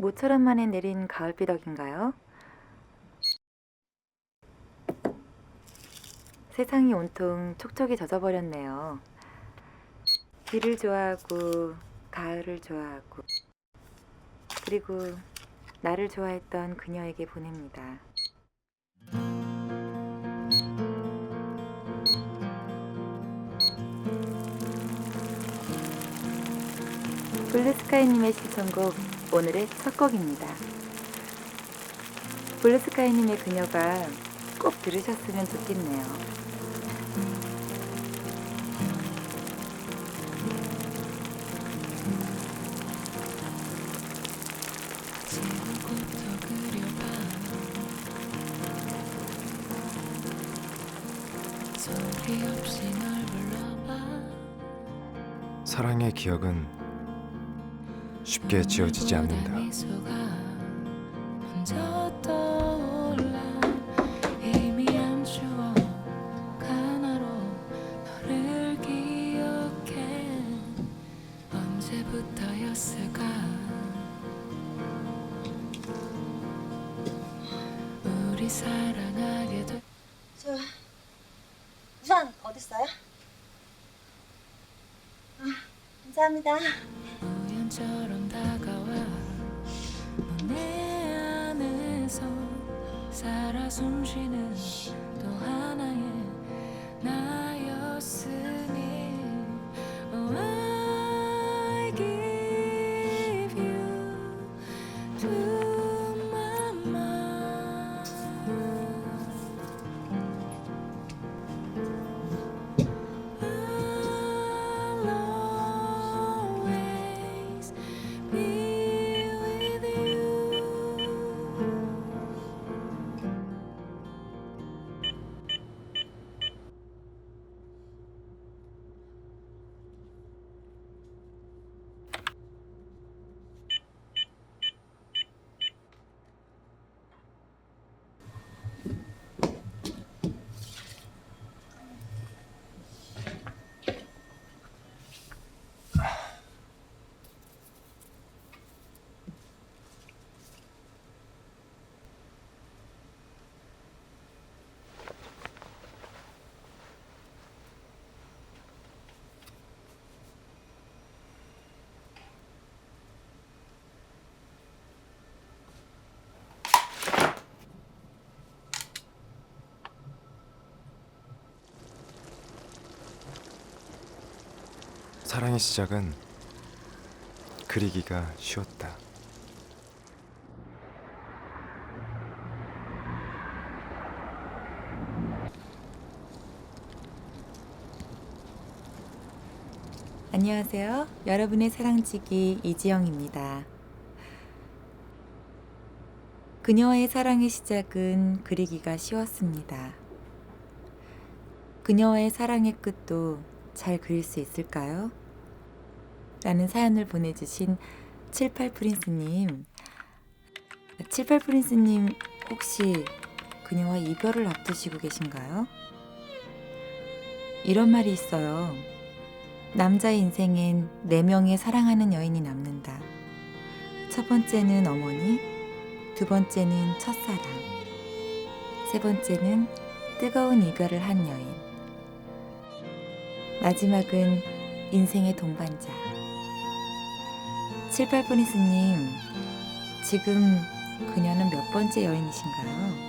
모처럼 만에 내린 가을비덕인가요? 세상이 온통 촉촉이 젖어버렸네요. 비를 좋아하고 가을을 좋아하고 그리고 나를 좋아했던 그녀에게 보냅니다. 블루스카이님의 신청곡 오늘의 첫 곡입니다. 블루스카이님의 그녀가 꼭 들으셨으면 좋겠네요. 사랑의 기억은 쉽게 지워지지 않는다. 아, 감사합니다. 우연처럼 다가와. 내 안에서 살아 숨쉬는 또 하나의 사랑의 시작은 그리기가 쉬웠다. 안녕하세요. 여러분의 사랑지기 이지영입니다. 그녀와의 사랑의 시작은 그리기가 쉬웠습니다. 그녀와의 사랑의 끝도 잘 그릴 수 있을까요? 라는 사연을 보내주신 78프린스님. 78프린스님, 혹시 그녀와 이별을 앞두시고 계신가요? 이런 말이 있어요. 남자의 인생엔 네 명의 사랑하는 여인이 남는다. 첫 번째는 어머니, 두 번째는 첫사랑, 세 번째는 뜨거운 이별을 한 여인, 마지막은 인생의 동반자. 78분이스님, 지금 그녀는 몇 번째 여인이신가요?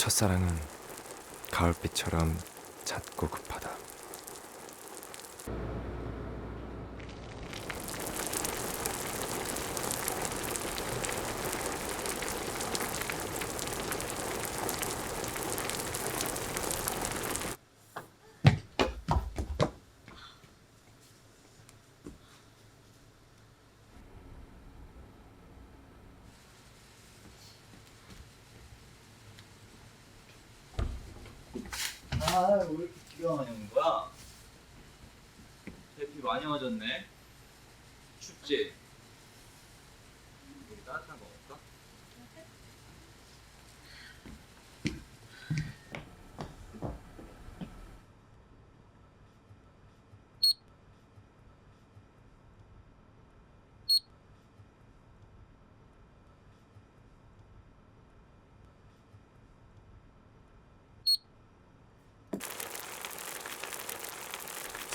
첫사랑은 가을빛처럼 잦고 급하다. 아, 왜 이렇게 비가 많이 오는 거야? 대피 많이 맞았네. 춥지? 우리 따뜻한 거 먹을까?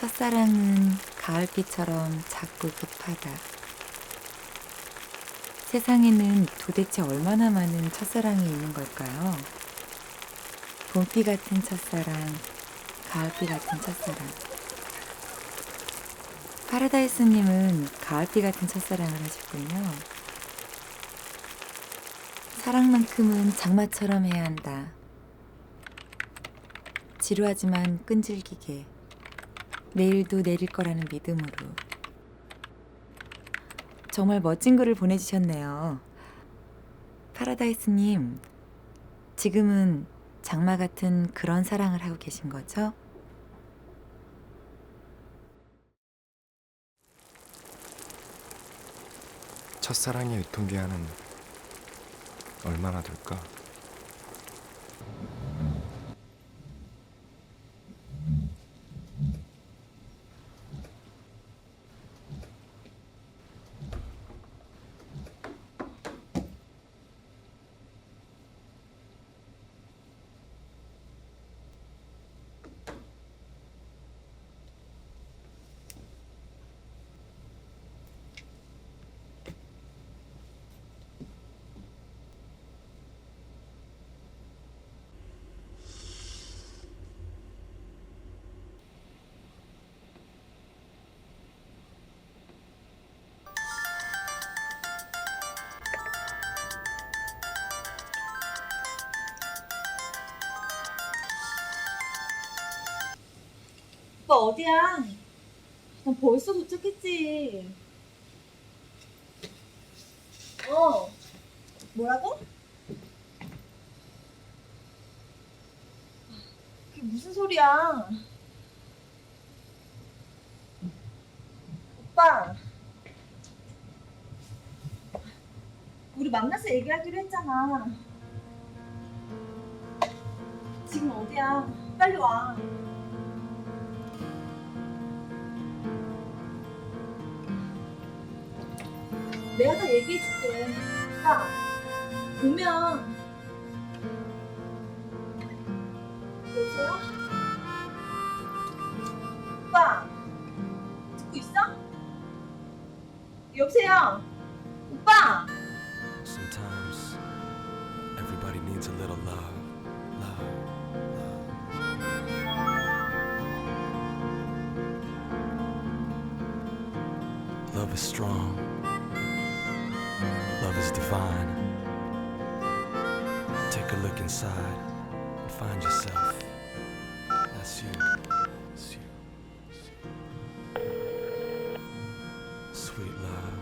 첫사랑은 가을비처럼 작고 급하다. 세상에는 도대체 얼마나 많은 첫사랑이 있는 걸까요? 봄비 같은 첫사랑, 가을비 같은 첫사랑. 파라다이스님은 가을비 같은 첫사랑을 하셨군요. 사랑만큼은 장마처럼 해야 한다. 지루하지만 끈질기게. 내일도 내릴 거라는 믿음으로. 정말 멋진 글을 보내주셨네요. 파라다이스님, 지금은 장마 같은 그런 사랑을 하고 계신 거죠? 첫사랑의 유통기한은 얼마나 될까? 오빠 어디야? 난 벌써 도착했지. 어. 뭐라고? 그게 무슨 소리야? 오빠. 우리 만나서 얘기하기로 했잖아. 지금 어디야? 빨리 와. 내가 다 얘기해 줄게. 오빠, 보면. 여보세요? 오빠, 듣고 있어? 여보세요? 오빠! Sometimes everybody needs a little love, love, love. Love is strong. Love is divine. Take a look inside and find yourself. That's you. That's you. That's you. Sweet love.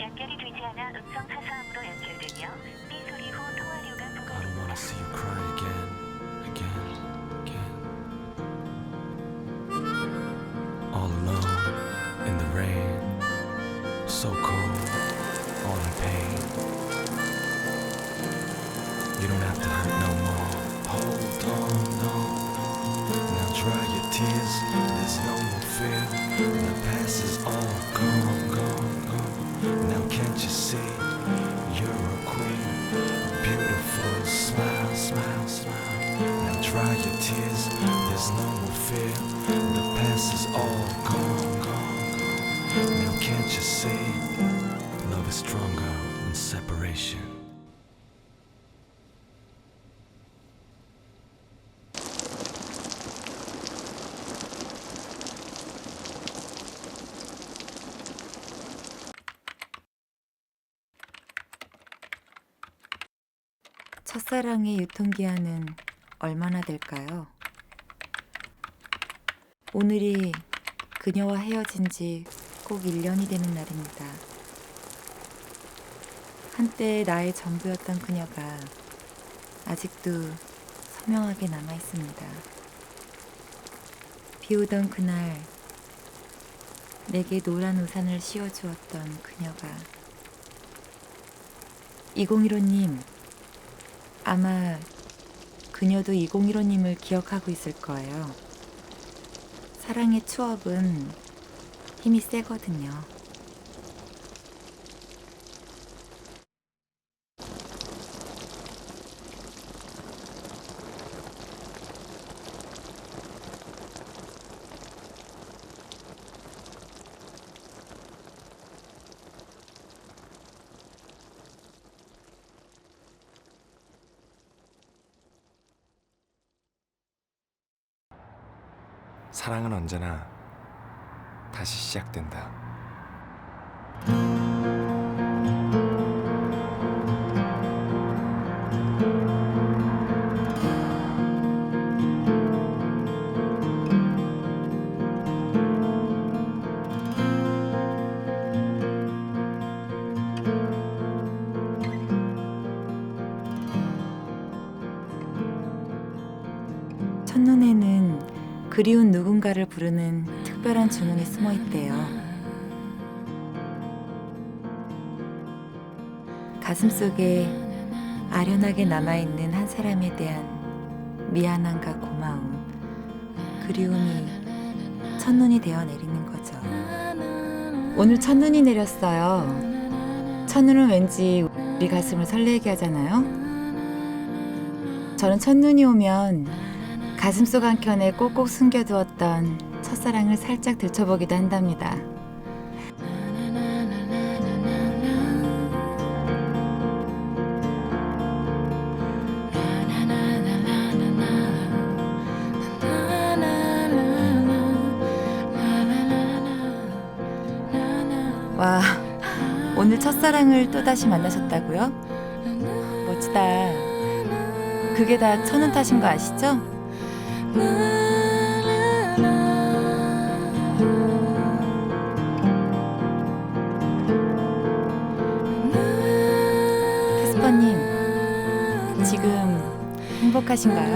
연결이 되지 않아 음성 You don't have to hurt no more. Hold on, no. Now dry your tears. There's no more fear. The past is all gone, gone, gone. Now can't you see? You're a queen. Beautiful, smile, smile, smile. Now dry your tears. There's no more fear. The past is all gone, gone, gone. Now can't you see? Love is stronger than separation. 첫사랑의 유통기한은 얼마나 될까요? 오늘이 그녀와 헤어진 지 꼭 1년이 되는 날입니다. 한때 나의 전부였던 그녀가 아직도 선명하게 남아 있습니다. 비 오던 그날 내게 노란 우산을 씌워주었던 그녀가 2015님 아마 그녀도 2015님을 기억하고 있을 거예요. 사랑의 추억은 힘이 세거든요. 사랑은 언제나 다시 시작된다. 첫눈에는 그리운 누군가를 부르는 특별한 주문이 숨어 있대요. 가슴 속에 아련하게 남아있는 한 사람에 대한 미안함과 고마움, 그리움이 첫눈이 되어 내리는 거죠. 오늘 첫눈이 내렸어요. 첫눈은 왠지 우리 가슴을 설레게 하잖아요. 저는 첫눈이 오면 가슴속 한켠에 꼭꼭 숨겨두었던 첫사랑을 살짝 들춰보기도 한답니다. 와, 오늘 첫사랑을 또다시 만나셨다고요? 멋지다. 그게 다 천운 탓인 거 아시죠? 캐스퍼님, 지금 행복하신가요?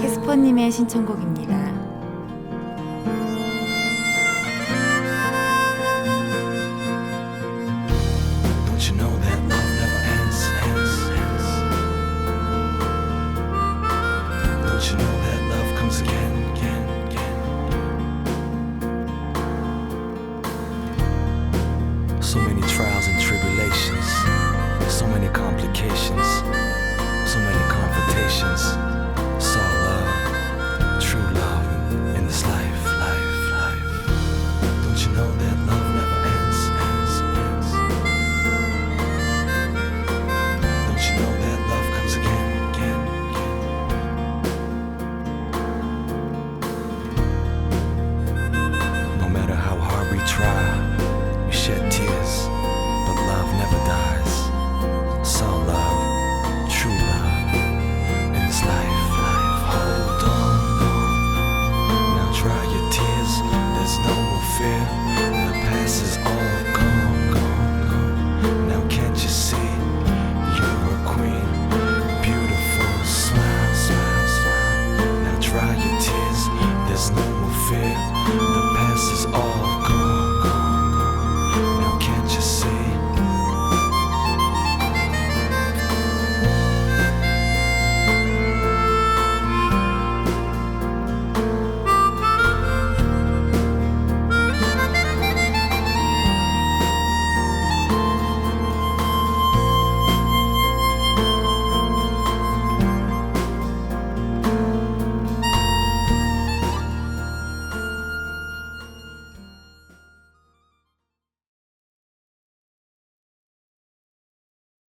캐스퍼님의 신청곡입니다. life.